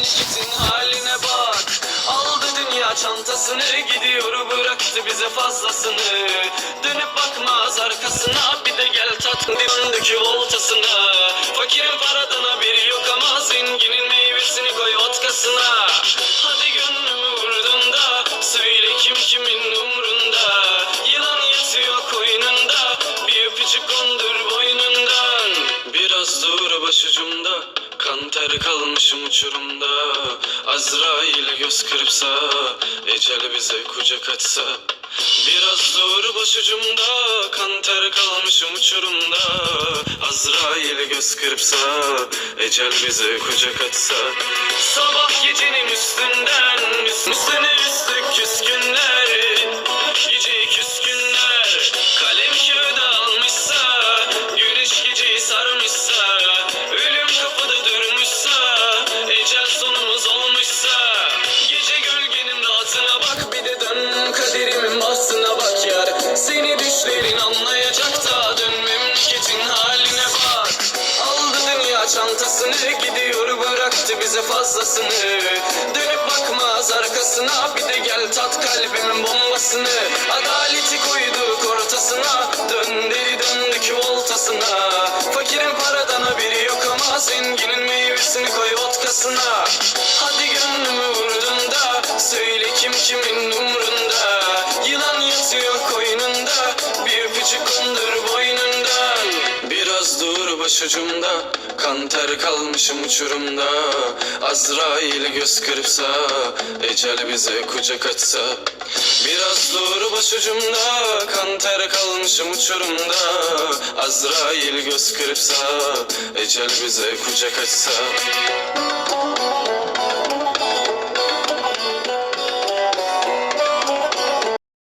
ilişkisin haline bak. Aldı dünya çantasını gidiyor bıraktı bize fazlasını. Dönüp bakmaz arkasına bir de gel tat Döndük voltasına Fakirin paradana bir yok ama zenginin meyvesini koy otkasına. Kan ter kalmışım uçurumda. Azrail göz kırpsa Ecel bize kucak açsa. Biraz dur başucumda Kan ter kalmışım uçurumda. Azrail göz kırpsa Ecel bize kucak açsa. Sabah gecenin üstünden sonumuz olmuşsa. Gece gölgenin rahatına bak Bir de dön. Kaderimin bahtına bak yar. Seni düşlerin anlayacak da Dön memleketin haline bak. Aldı dünya çantasını Gidiyor bıraktı bize fazlasını. Dönüp bakmaz arkasına Bir de gel tat kalbimin bombasını. Adaleti koyduk ortasına Dön deli döndük voltasına. Fakirin paradan haberi yok ama Zenginin meyvesini koy vodkasına kim kimin umrunda? Yılan yatıyor koynunda. Bir öpücük kondur boynundan Biraz dur başucumda. Kan ter kalmışım uçurumda. Azrail göz kırpsa Ecel bize kucak açsa Biraz dur başucumda. Kan ter kalmışım uçurumda. Azrail göz kırpsa Ecel bize kucak açsa